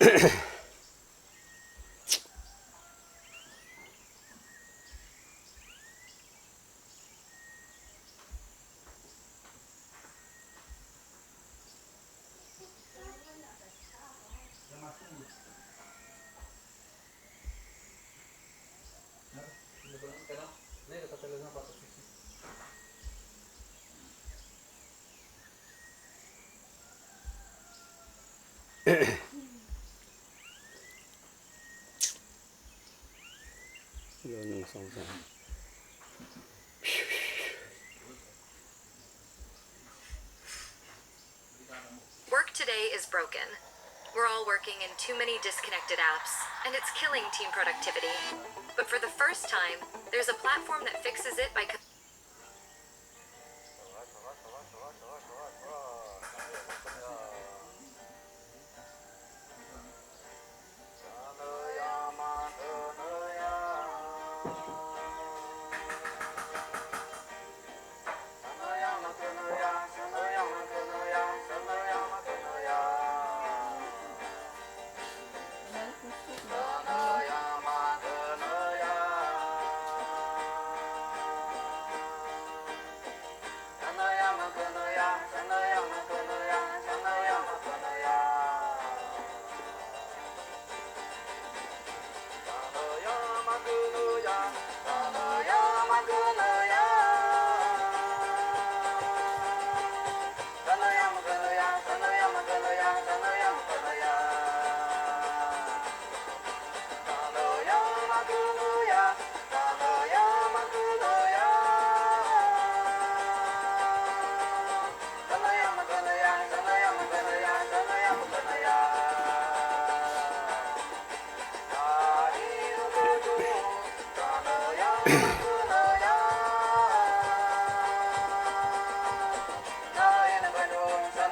โ Work today is broken. We're all working in too many disconnected apps, and it's killing team productivity. But for the first time, there's a platform that fixes it by.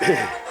Yeah.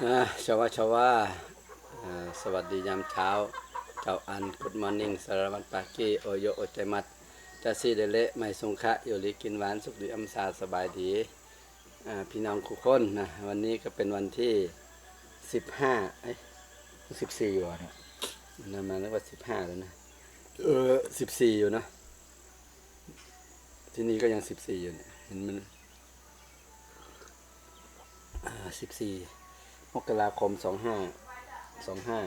ชาวาชาวาสวัสดียามเช้าเจ้าอัน Good morning สารวัตรปากี้โอโยโอเจมัดจะซีเดเลไม่สงคะอยู่ลิกินหวานสุขดีอัมสาสบายดีพี่น้องคุกคนนะวันนี้ก็เป็นวันที่สิบห้าเอ้สิบสี่วะเนี่นมาแล้วว่าสิบห้าแล้วนะเออสิบสี่อยู่นะที่นี่ก็ยังสิบสี่อยู่เนี่ยเห็นมันอ่าสิบสี่ มกราคมสองห้าสองห้า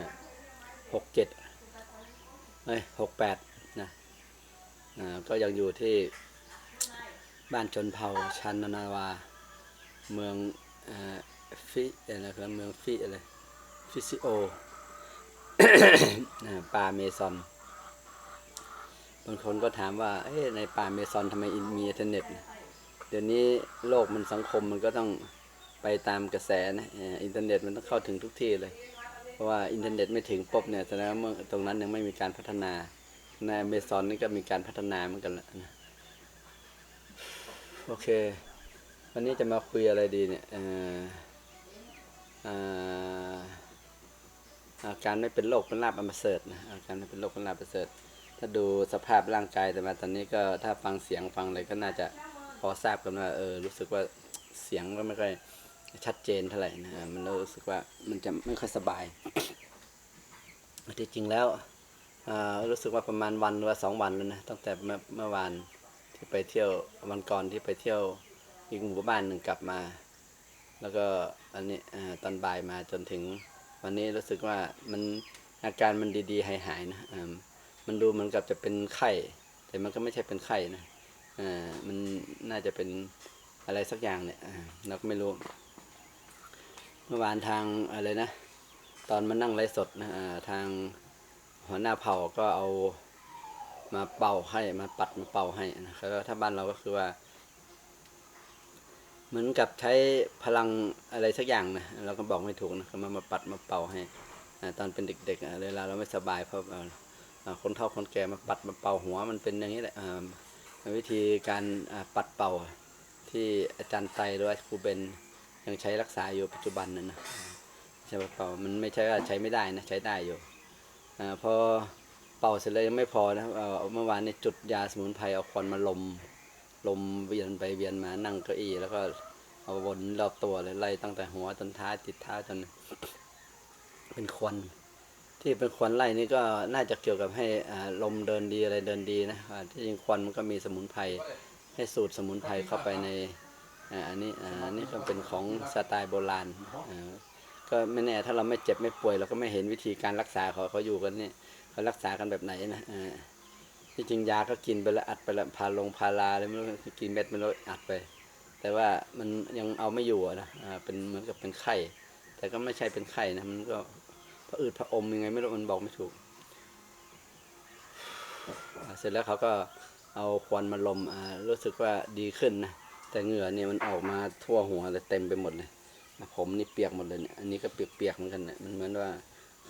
หกเจ็ดเอ้ยหกแปดนะอ่าก็ยังอยู่ที่บ้านชนเผ่าชันนาวา เมืองอฟิอะไรครับเมืองฟิอะไรฟิซิโออ่าป่าเมซอนบางคนก็ถามว่าเอ้ในป่าเมซอนทำไมมีอินเทอร์เน็ต เดี๋ยวนี้โลกมันสังคมมันก็ต้อง ไปตามกระแสนะอินเทอร์เน็ตมันต้องเข้าถึงทุกที่เลย เพราะว่าอินเทอร์เน็ตไม่ถึงปุ๊บเนี่ยแสดงว่าเมื่อตรงนั้นยังไม่มีการพัฒนา ในเมซอนนี่ก็มีการพัฒนาเหมือนกันแหละนะโอเค วันนี้จะมาคุยอะไรดีเนี่ยอาการไม่เป็นโรคเป็นลาบอันประเสริฐนะอาการไม่เป็นโรคเป็นลาบประเสริฐถ้าดูสภาพร่างกายแต่มาตอนนี้ก็ถ้าฟังเสียงฟังอะไรก็น่าจะพอทราบกันว่าเออรู้สึกว่าเสียงก็ไม่ค่อย ชัดเจนเท่าไหร่นะมันรู้สึกว่ามันจะไม่ค่อยสบายที่จริงแล้วรู้สึกว่าประมาณวันหรือว่าสองวันแล้วนะตั้งแต่เมื่อเมื่อวานที่ไปเที่ยววันก่อนที่ไปเที่ยวอีกหมู่บ้านหนึ่งกลับมา แล้วก็อันนี้ตอนบ่ายมาจนถึงวันนี้รู้สึกว่ามันอาการมันดีๆหายๆนะมันดูเหมือนกับจะเป็นไข้ แต่มันก็ไม่ใช่เป็นไข้นะอ่ามันน่าจะเป็นอะไรสักอย่างเนี่ยเราก็ไม่รู้ เมื่อวานทางอะไรนะ ตอนมานั่งไลฟ์สดนะทางหัวหน้าเผ่าก็เอามาเป่าให้มาปัดมาเป่าให้นะครับถ้าบ้านเราก็คือว่า เหมือนกับใช้พลังอะไรสักอย่างนะเราก็บอกไม่ถูกนะเขามามาปัดมาเป่าให้ตอนเป็นเด็กๆเวลาเราไม่สบายเพราะคนเฒ่าคนแก่มาปัดมาเป่าหัวมันเป็นอย่างนี้แหละวิธีการปัดเป่าที่อาจารย์ไตหรือว่าครูเบน ยังใช้รักษาอยู่ปัจจุบันนั่นนะใช่เป่ามันไม่ใช่ว่าใช้ไม่ได้นะใช้ได้อยู่อพอเป่าเสร็จแล้วยังไม่พอนะเมื่อวานนี้จุดยาสมุนไพรเอาควันมาลมลมเวียนไปเวียนมานั่งเก้าอี้แล้วก็เอาวนรอบตัวเลยไล่ตั้งแต่หัวจนท้ายติดท้าจน เป็นควันที่เป็นควันไล่นี่ก็น่าจะเกี่ยวกับให้อ่าลมเดินดีอะไรเดินดีนะที่จริงควันมันก็มีสมุนไพรให้สูตรสมุนไพรเข้าไปใน อันนี้อ่าอันนี้ก็เป็นของสไตล์โบราณอ่าก็ไม่แน่ถ้าเราไม่เจ็บไม่ป่วยเราก็ไม่เห็นวิธีการรักษาเขาเขาอยู่กันนี่เขารักษากันแบบไหนนะอ่าที่จริงยาก็กินไปแล้วอัดไปแล้วพาลงพาราเลยไม่รู้กินเม็ดไม่รู้อัดไป แต่ว่ามันยังเอาไม่อยู่นะอ่าเป็นเหมือนกับเป็นไข้ แต่ก็ไม่ใช่เป็นไข้นะมันก็พระอืดพระอมยังไงไม่รู้มันบอกไม่ถูก เสร็จแล้วเขาก็เอาควันมาลมอ่ารู้สึกว่าดีขึ้นนะ แต่เหงื่อเนี่ยมันออกมาทั่วหัวเลยเต็มไปหมดเลย ผมนี่เปียกหมดเลยเนี่ยอันนี้ก็เปียกๆเหมือนกันเนี่ยมันเหมือนว่า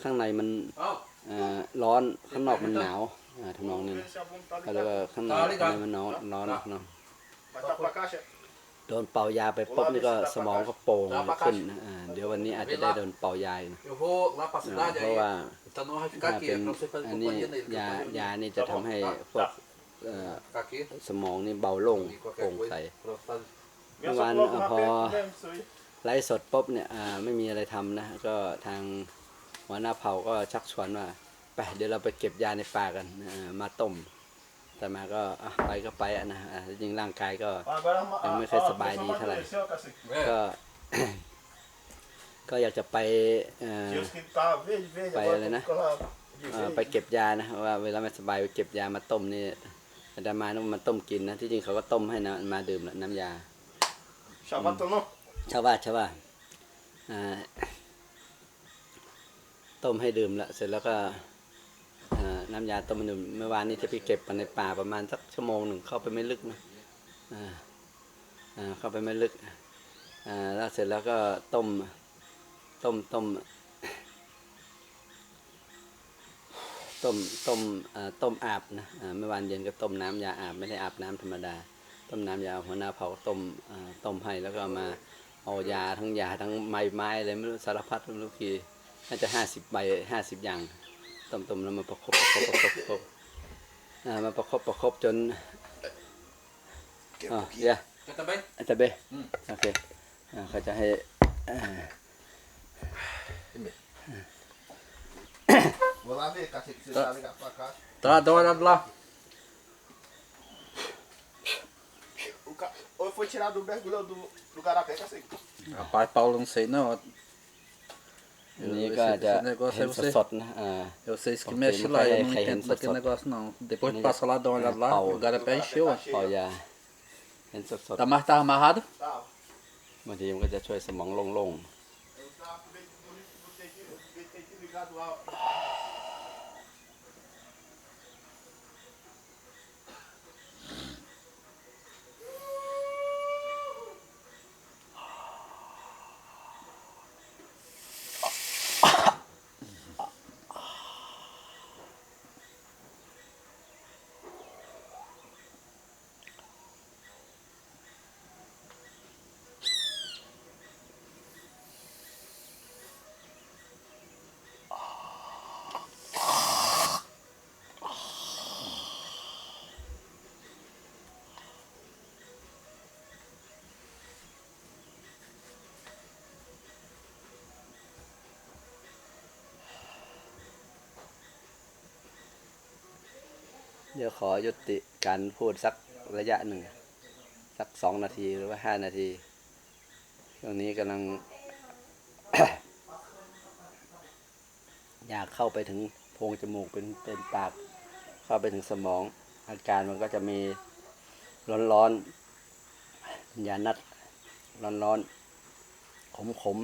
ข้างในมันร้อนข้างนอกมันหนาวอ่าทำนองนี้นะก็เลยว่าข้างในมันหนาวร้อนนาะ Mata pra caixa. โดนเป่ายาไปปุ๊บนี่ก็สมองก็โป่งขึ้นเดี๋ยววันนี้อาจจะได้โดนเป่ายาเพราะว่าเป็นอันนี้ยายานี่จะทำให้พวก เอ่อ Ficar aqui. สมองนี่เบาโล่ง E โปร่ qualquer งใส coisa. Pra fazer. Minha Vamos lá, só coloca a na vó- perna mesmo, isso aí. ไลฟ์สดปุ๊บเนี่ยอ่าไม่มีอะไรทำนะ ก็ทางหัวหน้าเผ่าก็ชักชวนว่าไปเดี๋ยวเราไปเก็บยาในป่ากันอ่ามาต้มแต่มาก็อะไปก็ไปอะนะอ่าจริงๆร่างกายก็ Agora a, Eu a, me a, fez a saber pressão de trabalho. amadureceu, cacete. ก็ก็อยากจะไปเอ่อ Tinha os que tava verde, verde, Vai, agora Helena. ficou lá de เอ่อ verde. ไปเก็บยานะว่าเวลาไม่สบายไปเก็บยามาต้มนี่ อาตมาต้องมาต้มกินนะที่จริงเขาก็ต้มให้นะมาดื่มแหละน้ำยา Chavato não? ชาวบ้านชาวบ้านอ่าต้มให้ดื่มละเสร็จแล้วก็อ่าน้ำยาต้มให้ดื่มเมื่อวานนี้จะไปเก็บมาในป่าประมาณสักชั่วโมงหนึ่งเข้าไปไม่ลึกนะอ่าอ่าเข้าไปไม่ลึกอ่าแล้วเสร็จแล้วก็ต้มต้มต้ม ต้มต้มอ่าต้มอาบนะอ่าเมื่อวานเย็นก็ต้มน้ำยาอาบไม่ได้อาบน้ำธรรมดา ต้มน้ำยาหัวหน้าเผาต้มอ่าต้มให้แล้วก็เอามาเอายาทั้งยาทั้งไม้ไม้อะไรไม่รู้สารพัดไม่รู้กี่น่าจะห้าสิบใบห้าสิบอย่างต้มต้มแล้วมาประคบประคบประคบประคบอ่ามาประคบประคบจนอ๋อเดี๋ยว Quer também? อาจารย์เบอืมโอเคอ่าเขาจะให้อ่า Vou lá ver, cacete, você Tá. tá ligado pra cá. Tá, dá uma olhada lá. O ca... Ou foi tirado do mergulho do, do garapé, cacete. Rapaz, Paulo, não sei não. อันนี้ก็จะ Esse negócio เห็น é você. สดๆนะอ่า Eu sei isso que Ok, mexe não lá, vai- eu não vai entendo render daquele só. negócio não. Depois Ele- passa lá, dá uma olhada lá, Paulo. o garapé encheu. ó. เป่ายาเห็นสด Tá, mas tá amarrado? Tá. ๆบางทีมันก็จะช่วยสมองโล่ง Eu tava com o dedo do dedinho, o dedinho ligado lá. เดี๋ยวขอยุติการพูดสักระยะหนึ่ง สักสองนาทีหรือว่าห้านาทีช่วงนี้กำลัง อยากเข้าไปถึงโพรงจมูกเป็นเป็นปาก เข้าไปถึงสมอง อาการมันก็จะมีร้อนร้อนๆยานัดร้อนร้อนขมขม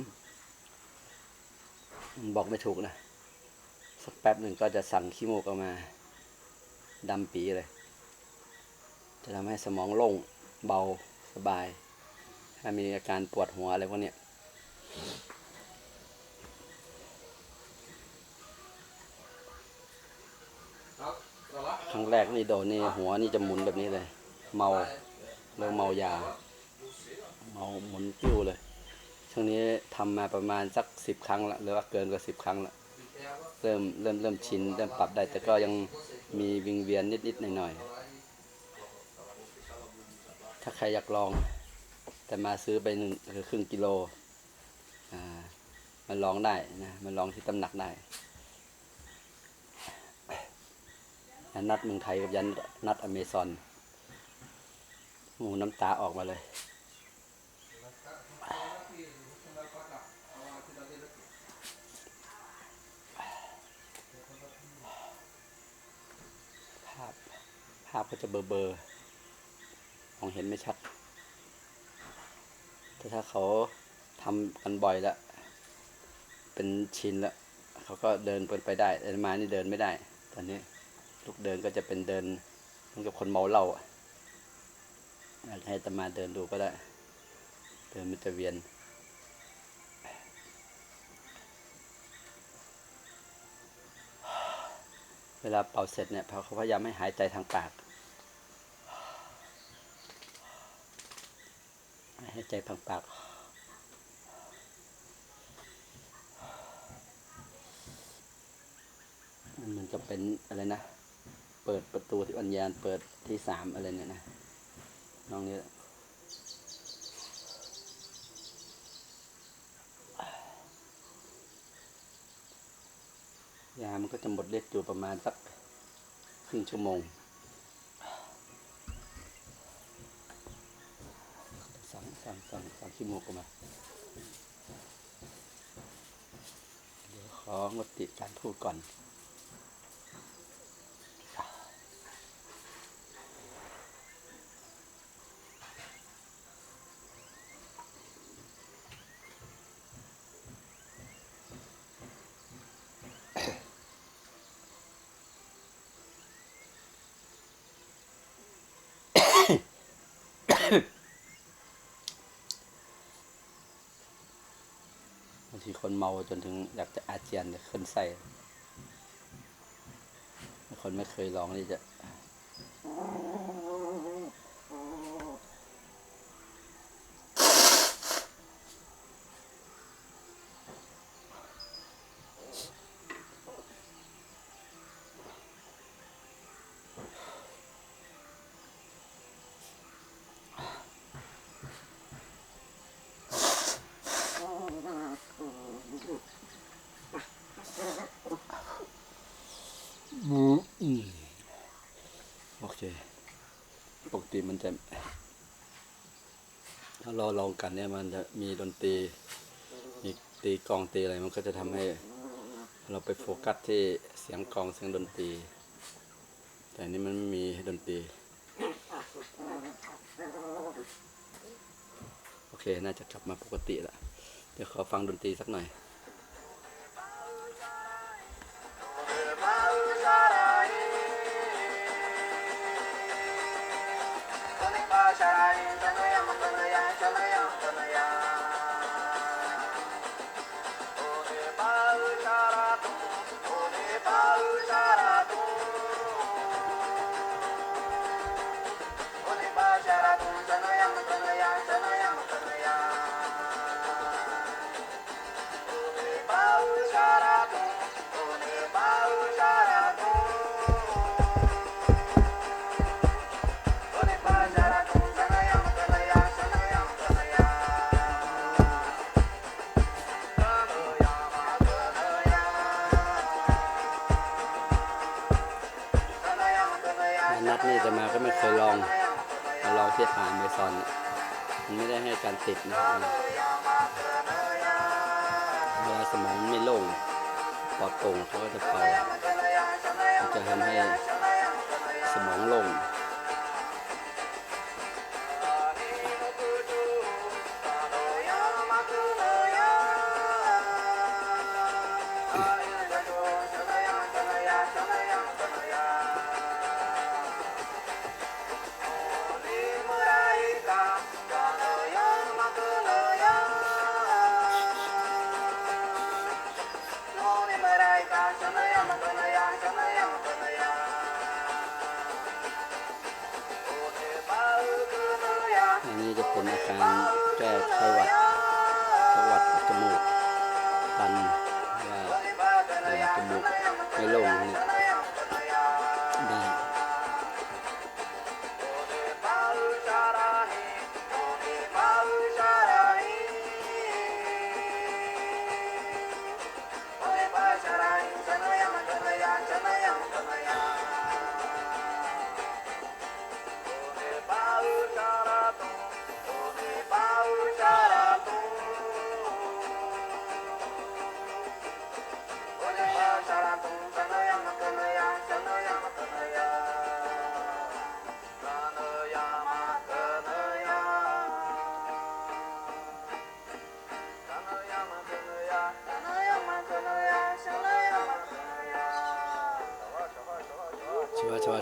ๆบอกไม่ถูกนะ สักแป๊บหนึ่งก็จะสั่งขี้มูกออกมา ดำปีเลย จะทำให้สมองโล่งเบาสบาย ถ้ามีอาการปวดหัวอะไรพวกเนี้ยครั้งแรกนี่โดนนี่หัวนี่จะหมุนแบบนี้เลย เมาเริ่มเมายา เมาหมุนติ้วเลย ช่วงนี้ทำมาประมาณสักสิบครั้งละหรือว่าเกินกว่าสิบครั้งละเริ่มเริ่มเริ่มชินเริ่มปรับได้แต่ก็ยัง มีวิงเวียนนิดๆหน่อยๆ ถ้าใครอยากลอง แต่มาซื้อไปหนึ่งคือครึ่งกิโลอ่ามันลองได้นะมันลองที่ตำหนักได้ยันนัดเมืองไทยกับยันนัดอเมซอนหมูน้ำตาออกมาเลย ภาพก็จะเบลอๆมองเห็นไม่ชัด แต่ถ้าเขาทำกันบ่อยแล้วเป็นชินแล้วเขาก็เดินเป็นไปได้แต่มานี่เดินไม่ได้ ตอนนี้ลูกเดินก็จะเป็นเดินเหมือนกับคนเมาเหล้าอะอยากให้ตมาเดินดูก็ได้ เดินมันจะเวียน เวลาเป่าเสร็จเนี่ยเขาพยายามให้หายใจทางปาก หายใจทางปากมันเหมันจะเป็นอะไรนะ เปิดประตูที่วิญญาณเปิดที่สามอะไรเนี่ยนะ น้องนี่ ยามันก็จะหมดฤทธิ์อยู่ประมาณสักครึ่งชั่วโมงสองสั่งสองสั่งขี้มูกออกมา เดี๋ยวของดติการพูดก่อน คนเมาจนถึงอยากจะอาเจียนขึ้นไส้คนไม่เคยลองนี่จะ เค ปกติมันจะ ถ้าเราลองกันเนี่ยมันจะมีดนตรี มีตีกลองตีอะไรมันก็จะทำให้ เราไปโฟกัสที่เสียงกลองเสียงดนตรี แต่อันนี้มันไม่มีดนตรี โอเค น่าจะกลับมาปกติละเดี๋ยวขอฟังดนตรีสักหน่อย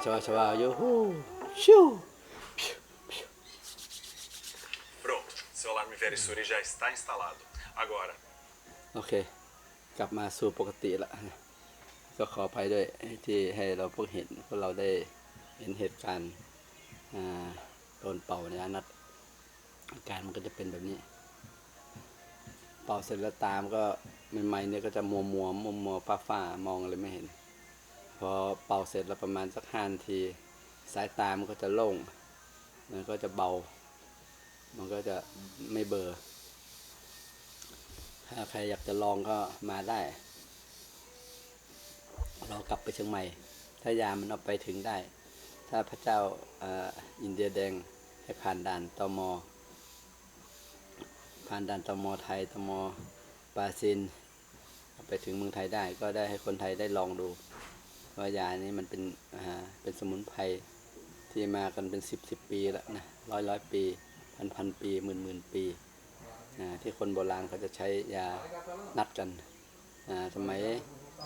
ชัวร์ชัวร์ชัวร์ชัวร์ยูฮูชิว Pronto, seu alarme Verisuri já está instalado. Agora, โอเค กลับมาสู่ปกติละ ก็ขออภัยด้วยที่ให้เราพวกเห็นพวกเราได้เห็นเหตุการณ์อ่าโดนเป่าในอนัดอาการมันก็จะเป็นแบบนี้ เป่าเสร็จแล้วตามก็ใหม่ๆเนี่ยก็จะมัวมัวมัวมัวฟ้าฟ้าๆมองอะไรไม่เห็น พอเป่าเสร็จแล้วประมาณสักห้านาที สายตามันก็จะโล่ง มันก็จะเบา มันก็จะไม่เบลอร์ ถ้าใครอยากจะลองก็มาได้ เรากลับไปเชียงใหม่ ถ้ายามันเอาไปถึงได้ ถ้าพระเจ้าอ,อินเดียแดงให้ผ่านด่านตมผ่านด่านตมไทยตมปาซินไปถึงเมืองไทยได้ก็ได้ให้คนไทยได้ลองดู ว่ายานี้มันเป็นอ่าเป็นสมุนไพรที่มากันเป็นสิบสิบปีแล้วนะร้อยร้อยปีพันพันปีหมื่นหมื่นปีอ่าที่คนโบราณเขาจะใช้ยานัดกันอ่าสมัย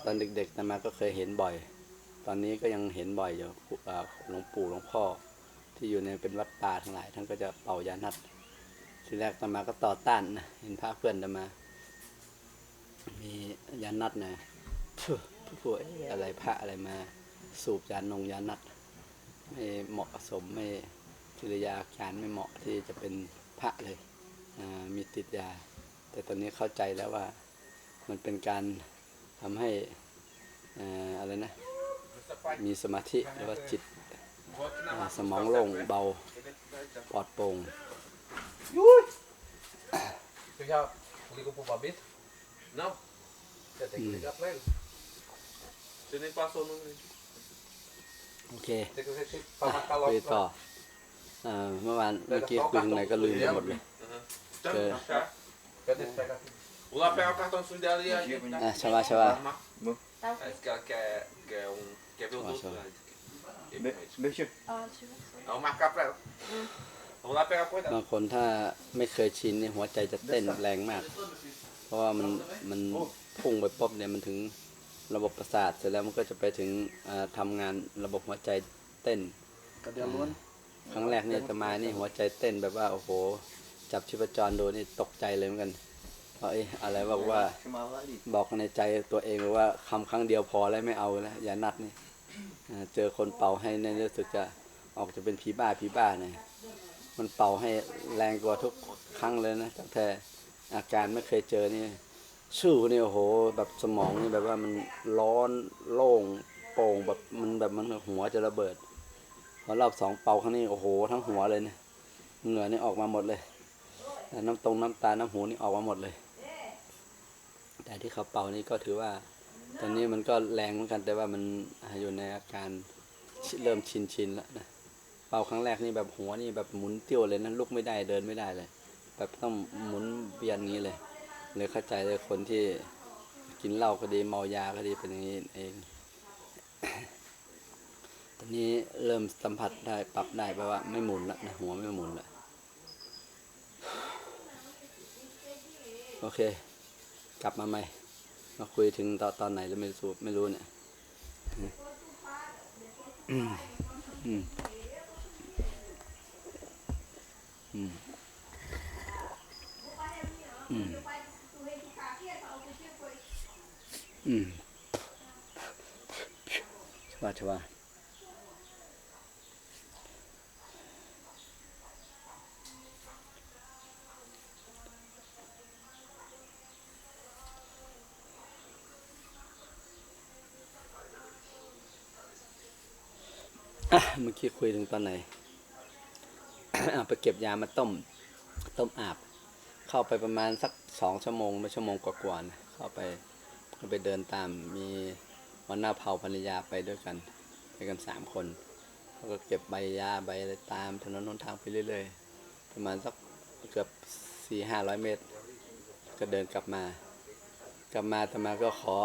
ตอนเด็กๆนามาก็เคยเห็นบ่อย ตอนนี้ก็ยังเห็นบ่อยอยู่อ่าหลวงปู่หลวงพ่อ ที่อยู่ในเป็นวัดป่าทั้งหลายท่านก็จะเป่ายานัดทีแรกนมาก็ต่อต้านนะเห็นพระเพื่อนนามา มียานัดนะ ผู้ผู้เอ๊ะอะไรพระอะไรมาสูบยานงยานัดไม่เหมาะสมไม่กิริยาการไม่เหมาะที่จะเป็นพระเลยอ่ามีติดยา แต่ตอนนี้เข้าใจแล้วว่ามันเป็นการทำให้อ่าอะไรนะมีสมาธิหรือว่าจิตอ่าสมองโล่งเบาปลอดโปร่ง Tu já Você tem que ligar pra ele. Você nem passou o número. โอเค Tem que ver se pra marcar คุย logo. ต่อ pra- อ่าเมื่อวานเมื่อกี้คุยข้างในก็ลืมไปหมดเลย Tá, É. tá. Cadê? Pega aqui. Vou lá pegar o cartão sujo dela e a gente. อะชาวาชาวา É isso que ela quer, quer um. Quer ver os Nossa. outros lá. Vamos marcar pra ela. Vamos lá pegar a coisa บา dela. งคนถ้าไม่เคยชินเนี่ยหัวใจจะเต้นแรงมาก เพราะว่ามันมันพุ่งไปปุ๊บเนี่ยมันถึง ระบบประสาทเสร็จแล้วมันก็จะไปถึงอ่าทำงานระบบหัวใจเต้น Cadê a Luana? ครั้งแรกเนี่ยจะมานี่หัวใจเต้นแบบว่าโอ้โห จับชีพจรดูนี่ตกใจเลยเหมือนกันเพราะเอ้ยอะไรบอกว่าบอกในใจตัวเองเลยว่าคำครั้งเดียวพอแล้วไม่เอาแล้วอย่านัดนี่อ่าเจอคนเป่าให้เนี่ยรู้สึกจะออกจะเป็นผีบ้าผีบ้าเนี่ยมันเป่าให้แรงกว่าทุกครั้งเลยนะตั้งแต่อาการไม่เคยเจอนี่ ชื่อนี่โอ้โหแบบสมองนี่แบบว่ามันร้อนโล่งโป่งแบบมันแบบมันหัวจะระเบิดพอรอบสองเป่าครั้งนี้โอ้โห ทั้งหัวเลยเนี่ยเหงื่อนี่ออกมาหมดเลยแต่น้ำตรงน้ำตาน้ำหูนี่ออกมาหมดเลย แต่ที่เขาเป่านี่ก็ถือว่า ตอนนี้มันก็แรงเหมือนกันแต่ว่ามันอยู่ในอาการเริ่มชินชินแล้วนะเป่าครั้งแรกนี่แบบหัวนี่แบบหมุนเตี้ยวเลยนะลุกไม่ได้เดินไม่ได้เลย แบบต้องหมุนเวียนงนี้เลย เลยเข้าใจเลยคนที่กินเหล้าก็ดีเมายาก็ดีเป็นอย่างนี้เอง ตอนนี้เริ่มสัมผัสได้ปรับได้แปลว่าไม่หมุนละนะหัวไม่หมุนละโอเค กลับมาใหม่ มาคุยถึงตอนตอนไหนแล้วไม่รู้ไม่รู้เนี่ยอืมอืมอืมอืม อืมชวาชวาอะเมื่อกี้คุยถึงตอนไหนอะไปเก็บยามาต้ม ต้มอาบ เข้าไปประมาณสักสองชั่วโมงไม่ชั่วโมงกว่าๆนะเข้าไป เข้าไปเดินตามมีวันหน้าเผาภรรยาไปด้วยกัน ไปกันสามคนเขาก็เก็บใบยาใบอะไรตามถนนหนทางไปเรื่อยๆ ประมาณสักเกือบสี่ห้าร้อยเมตร ก็เดินกลับมา กลับมาธรรมาก็ขอ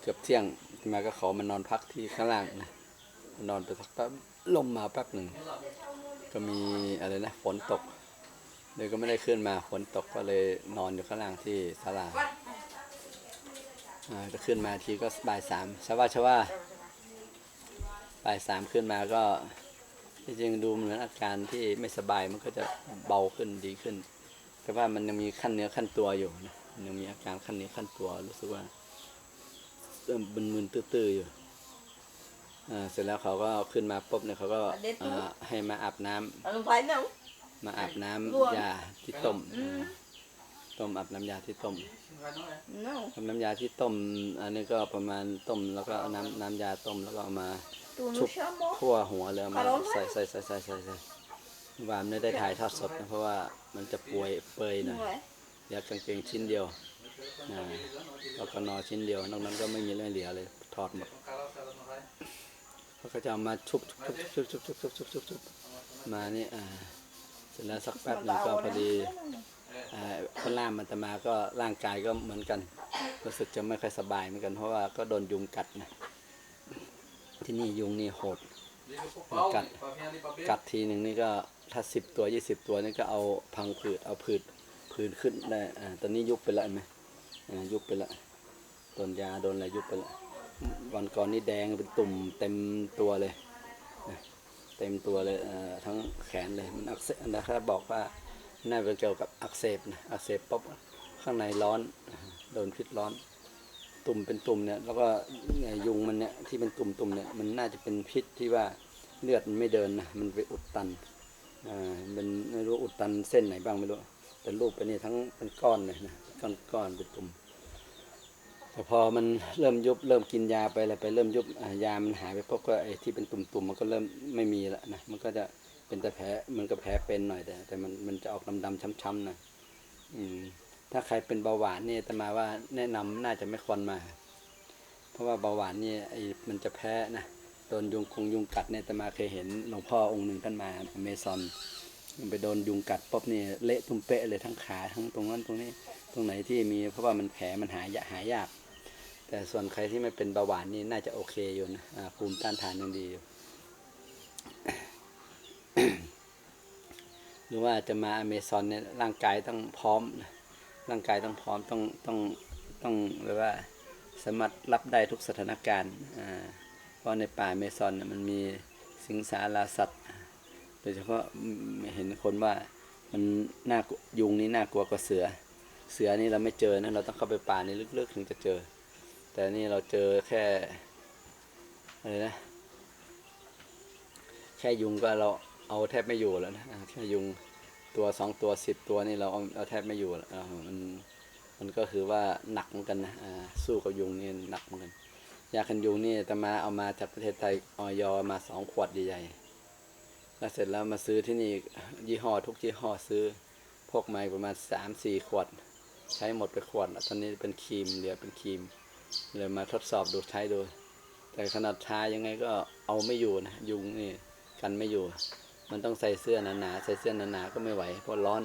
เกือบเที่ยงธรรมาก็ขอมานอนพักที่ข้างล่างนะนอนไปสักแป๊บลมมาแป๊บหนึ่งก็มีอะไรนะฝนตกเลยก็ไม่ได้ขึ้นมาฝนตกก็เลยนอนอยู่ข้างล่างที่ศาลาอ่า จะขึ้นมาทีก็บ่ายสามชาวว่าชาวว่าบ่ายสามขึ้นมาก็ที่จริงดูเหมือนอาการที่ไม่สบายมันก็จะเบาขึ้นดีขึ้น แต่ว่ามันยังมีขั้นเนื้อขั้นตัวอยู่นะมันยังมีอาการขั้นเนื้อขั้นตัวรู้สึกว่าเริ่มมึนๆตื้อๆอยู่อ่าเสร็จแล้วเขาก็ขึ้นมาปุ๊บเนี่ยเขาก็อ่าให้มาอาบน้ำ Không phải đâu มาอาบน้ำร่วงยาที่ต้มอ่า ต้มอาบน้ำยาที่ต้ม No อาบน้ำยาที่ต้ม อันนี้ก็ประมาณต้มแล้วก็เอาน้ำน้ำยาต้มแล้วก็เอามา Tôi Chụp. nó sớm bó คั่วหัวเลยเอามาอะร้อนไหมใส่ใส่ใส่ใส่ใส่ใส่วามไม่ได้ถ่ายทอดสดนะเพราะว่ามันจะป่วยเปยหน่อย Rồi อยากกางเกงชิ้นเดียวนะแล้วก็นอชิ้นเดียวนอกนั้นก็ไม่มีเรื่องเหลือเลยถอดหมดเขาก็จะเอามาชุบชุบชุบชุบชุบชุบชุบชุบชุบมานี่อ่าเสร็จแล้วสักแป๊บหนึงก็พอดีอ่า คนล่ามมันจะมาก็ร่างกายก็เหมือนกันรู้สึกจะไม่ค่อยสบายเหมือนกันเพราะว่าก็โดนยุงกัดนะที่นี่ยุงนี่โหดกัดกัดทีหนึ่งนี่ก็ถ้าสิบตัวยี่สิบตัวนี่ก็เอาพังผืดเอาผืดผืดขึ้นได้อ่าตอนนี้ยุบไปแล้วไหมอ่ายุบไปแล้วโดนยาโดนอะไรยุบไปแล้ววันก่อนนี่แดงเป็นตุ่มเต็มตัวเลยเต็มตัวเลยอ่าทั้งแขนเลยมันอักเสบนะครับบอกว่า น่าจะเกี่ยวกับอักเสบนะอักเสบปุ๊บข้างในร้อนโดนพิษร้อน ตุ่มเป็นตุ่มเนี่ยแล้วก็ยุงมันเนี่ยที่เป็นตุ่มตุ่มเนี่ยมันน่าจะเป็นพิษที่ว่าเลือดมันไม่เดินนะมันไปอุดตันอ่ามันไม่รู้อุดตันเส้นไหนบ้างไม่รู้แต่รูปไปนี่ทั้งเป็นก้อนเลยนะก้อนก้อนเป็นตุ่มแต่พอมันเริ่มยุบเริ่มกินยาไปอะไรไปเริ่มยุบยามันหายไปพวกก็ไอ้ที่เป็นตุ่มๆมันก็เริ่มไม่มีล้วนะมันก็จะ เป็นแต่แผลมันก็แผลเป็นหน่อยแต่ แต่มันมันจะออกดำๆช้ำๆหน่อยอืม ถ้าใครเป็นเบาหวานเนี่ยแตมาว่าแนะนำน่าจะไม่ควรมา เพราะว่าเบาหวานเนี่ยไอ้มันจะแพ้นะโดนยุงคงยุงกัดเนี่ยแตมาเคยเห็นหลวงพ่อองค์หนึ่งท่านมาอเมซอนมันไปโดนยุงกัดปุ๊บนี่ยเละตุ้มเปะเลยทั้งขาทั้งตรงนั้นตรงนี้ ตรงไหนที่มีเพราะว่ามันแผลมันหายาหายาก แต่ส่วนใครที่ไม่เป็นเบาหวานนี่น่าจะโอเคอยู่นะภูมิต้านทานยังดีอยู่ หรือว่าจะมาอเมซอนเนี่ยร่างกายต้องพร้อมนะร่างกายต้องพร้อมต้องต้องต้องเรียว่าสามารถรับได้ทุกสถานการณ์อ่าเพราะในป่าอเมซอนเนี่ยมันมีสิงสาราสัตว์โดยเฉพาะเห็นคนว่ามันน่ากลัวยุงนี่น่ากลัวกว่าเสือ เสือนี่เราไม่เจอนะเราต้องเข้าไปป่านี่ลึกๆถึงจะเจอ แต่นี่เราเจอแค่อะไรนะแค่ยุงก็เรา เอาแทบไม่อยู่แล้วนะอ่าแค่ยุงตัวสองตัวสิบตัวนี่เราเอาเอาแทบไม่อยู่แล้วมันมันก็คือว่าหนักเหมือนกันนะสู้กับยุงนี่หนักเหมือนกันยากันยุงนี่แต่มาเอามาจากประเทศไทยออยมาสองขวดใหญ่ๆแล้วเสร็จแล้วมาซื้อที่นี่ยี่ห้อทุกยี่ห้อซื้อพกมาประมาณสามสี่ขวด ใช้หมดไปขวดตอนนี้เป็นครีมเหลือเป็นครีมเลยมาทดสอบดูใช้ดู แต่ขนาดทายังไงก็เอาไม่อยู่นะยุงนี่กันไม่อยู่ มันต้องใส่เสื้อหนาๆใส่เสื้อหนาๆก็ไม่ไหว เพราะร้อน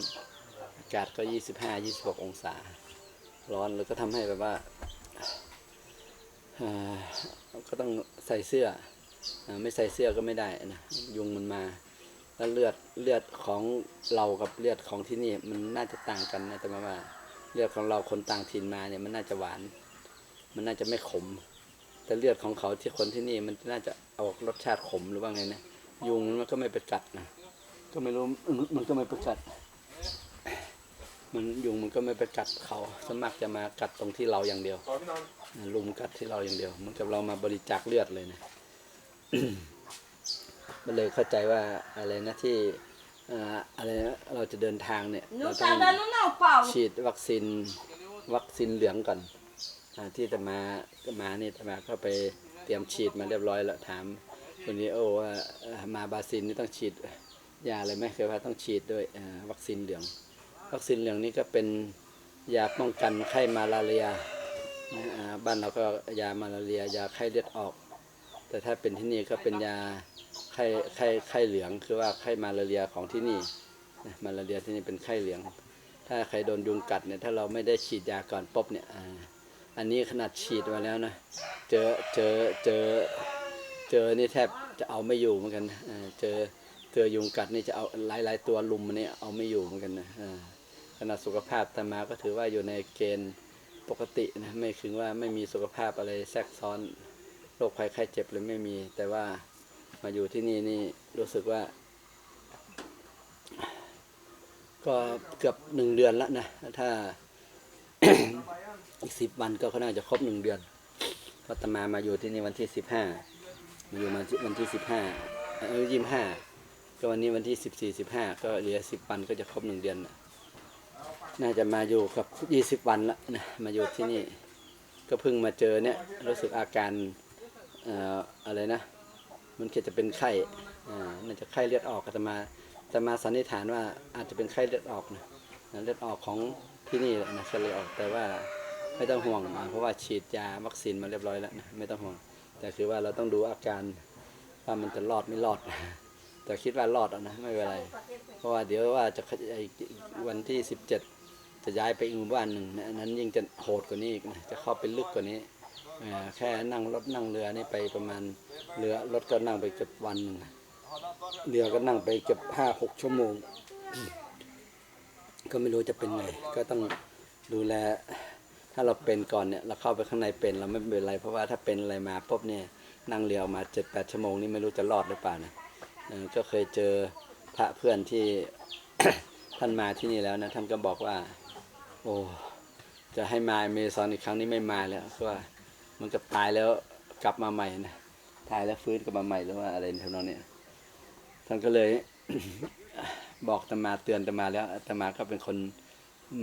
อากาศก็25 26องศา ร้อนแล้วก็ทำให้แบบว่าก็ต้องใส่เสื้ออไม่ใส่เสื้อก็ไม่ได้นะยุงมันมา แล้วเลือดเลือดของเรากับเลือดของที่นี่มันน่าจะต่างกันนะแต่มาว่าเลือดของเราคนต่างถิ่นมาเนี่ยมันน่าจะหวาน มันน่าจะไม่ขม แต่เลือดของเขาที่คนที่นี่มันน่าจะออกรสชาติขมหรือว่าไงนะ ยุงมันก็ไม่ไปกัดนะก็ไม่รู้มันมันก็ไม่ไปกัด มันยุงมันก็ไม่ไปกัดเขาสวนมัครจะมากัดตรงที่เราอย่างเดียวต่อพี่นอนอ่าลุมกัดที่เราอย่างเดียวเหมันกับเรามาบริจาคเลือดเลยนะมันเลยเข้าใจว่าอะไรนะที่อ่าอะไรนะเราจะเดินทางเนี่ย No เราต้อง tá dando não, Paulo. ฉีดวัคซีนวัคซีนเหลืองก่อนอาที่จะมาก็มานี่จะมาก็ไปเตรียมฉีดมาเรียบร้อยแล้วถาม คนนี้โอ้ว่ามาบาซิลนี่ต้องฉีดยาอะไรไหมเคยว่าต้องฉีดด้วยวัคซีนเหลือง วัคซีนเหลืองนี่ก็เป็นยาป้องกันไข้มาลาเรียบ้านเราก็ยามาลาเรีย ยาไข้เลือดออก แต่ถ้าเป็นที่นี่ก็เป็นยาไข้ไข้ไข้เหลือง คือว่าไข้มาลาเรียของที่นี่มาลาเรียที่นี่เป็นไข้เหลือง ถ้าใครโดนยุงกัดเนี่ยถ้าเราไม่ได้ฉีดยาก่อนปุ๊บเนี่ยอันนี้ขนาดฉีดมาแล้วนะเจอเจอเจอ เจอนี่แทบจะเอาไม่อยู่เหมือนกันเจอเจอยุงกัดนี่จะเอาหลายๆตัวลุมมันนี่เอาไม่อยู่เหมือนกันนะขนาดสุขภาพตามาก็ถือว่าอยู่ในเกณฑ์ปกตินะไม่ถึงว่าไม่มีสุขภาพอะไรแทรกซ้อนโรคภัยไข้เจ็บเลยไม่มี แต่ว่ามาอยู่ที่นี่นี่รู้สึกว่า ก็เกือบหนึ่งเดือนแล้วนะถ้าอีกสิบวันก็น่าจะครบหนึ่งเดือนเพราะอตมามาอยู่ที่นี่วันที่สิบห้า มาอยู่มาวันที่สิบห้าเออยี่ห้าก็วันนี้วันที่สิบสี่สิบห้าก็เหลือสิบวันก็จะครบหนึ่งเดือนนะน่าจะมาอยู่กับยี่สิบวันละนะมาอยู่ที่นี่ ก็เพิ่งมาเจอเนี่ยรู้สึกอาการเอ่ออะไรนะ มันเก็จะเป็นไข้อ่าน่าจะไข้เลือดออกอาตมาแต่มาสันนิษฐานว่าอาจจะเป็นไข้เลือดออกนะเลือดออกของที่นี่แหละนะไข้เลือดออกแต่ว่าไม่ต้องห่วงเพราะว่าฉีดยาวัคซีนมาเรียบร้อยแล้วนะไม่ต้องห่วง แต่คือว่าเราต้องดูอาการว่ามันจะรอดไม่รอด แต่คิดว่ารอดอะนะไม่เป็นไร เพราะว่าเดี๋ยวว่าจะวันที่สิบเจ็ดจะย้ายไปอีกหมู่บ้านหนึ่งนะอันนั้นยิ่งจะโหดกว่านี้อีกนะจะเข้าไปลึกกว่านี้แค่นั่งรถนั่งเรือนี่ไปประมาณเรือรถก็นั่งไปเกือบวันหนึ่งเรือก็นั่งไปเกือบห้าหกชั่วโมง ก็ไม่รู้จะเป็นไง ก็ต้องดูแล ถ้าเราเป็นก่อนเนี่ยเราเข้าไปข้างในเป็นเราไม่เป็นไร เพราะว่าถ้าเป็นอะไรมาปุ๊บเนี่ยนั่งเรือออกมาเจ็ดแปดชั่วโมงนี่ไม่รู้จะรอดหรือเปล่านะก็เคยเจอพระเพื่อนที่ท่านมาที่นี่แล้วนะท่านก็บอกว่า โอ้จะให้มาเมซอนอีกครั้งนี้ไม่มาแล้วเพราะว่ามันก็ตายแล้วกลับมาใหม่นะตายแล้วฟื้นกลับมาใหม่หรือว่าอะไรทำนองเนี้ยท่านก็เลยบอกตมาเตือนตมาแล้วตมาก็เป็นคน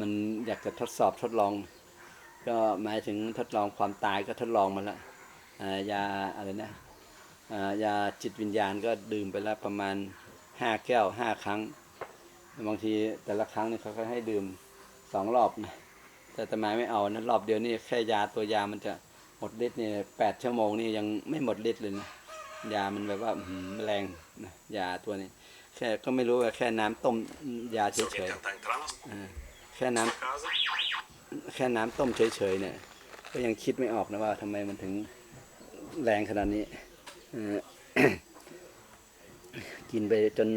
มันอยากจะทดสอบทดลอง ก็หมายถึงทดลองความตายก็ทดลองมาแล้วอ่ายาอะไรนะอ่ายาจิตวิญญาณก็ดื่มไปแล้วประมาณห้าแก้วห้าครั้ง บางทีแต่ละครั้งนี่เขาก็ให้ดื่มสองรอบนะแต่อาตมาไม่เอานะรอบเดียวนี่แค่ยาตัวยามันจะหมดฤทธิ์นี่แปดชั่วโมงนี่ยังไม่หมดฤทธิ์เลยนะยามันแบบว่าอื้อหือแรงนะยาตัวนี้ แค่ก็ไม่รู้ว่าแค่น้ำต้มยาเฉ Se alguém ย tentar entrar na ๆอ่าแค่น้ำ sua casa, แค่น้ำต้มเฉยๆเนี่ย ก็ยังคิดไม่ออกนะว่าทำไมมันถึงแรงขนาดนี้ กินไปจน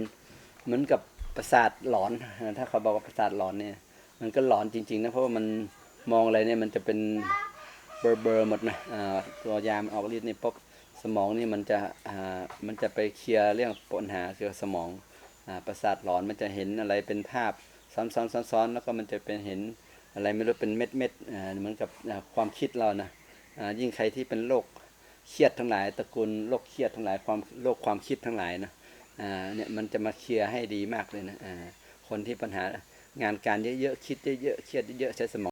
เหมือนกับประสาทหลอน ถ้าเขาบอกว่าประสาทหลอนเนี่ย มันก็หลอนจริงๆนะเพราะว่ามันมองอะไรเนี่ยมันจะเป็นเบลอๆหมดนะตัวยามนออกฤทธิ์นี่ปุ๊บสมองนี่มันจะมันจะไปเคลียร์เรื่องปัญหาเกี่ยวกับสมองอประสาทหลอนมันจะเห็นอะไรเป็นภาพซ้อนๆซ้อนๆแล้วก็มันจะเป็นเห็น อะไรไม่รู้เป็นเม็ดเม็ดเหมือนกับความคิดเรานะยิ่งใครที่เป็นโรคเครียดทั้งหลายตระกูลโรคเครียดทั้งหลายความโรคความคิดทั้งหลายนะเนี่ยมันจะมาเคลียร์ให้ดีมากเลยนะคนที่ปัญหางานการเยอะๆคิดเยอะๆเครียดเยอะๆใช้สมอง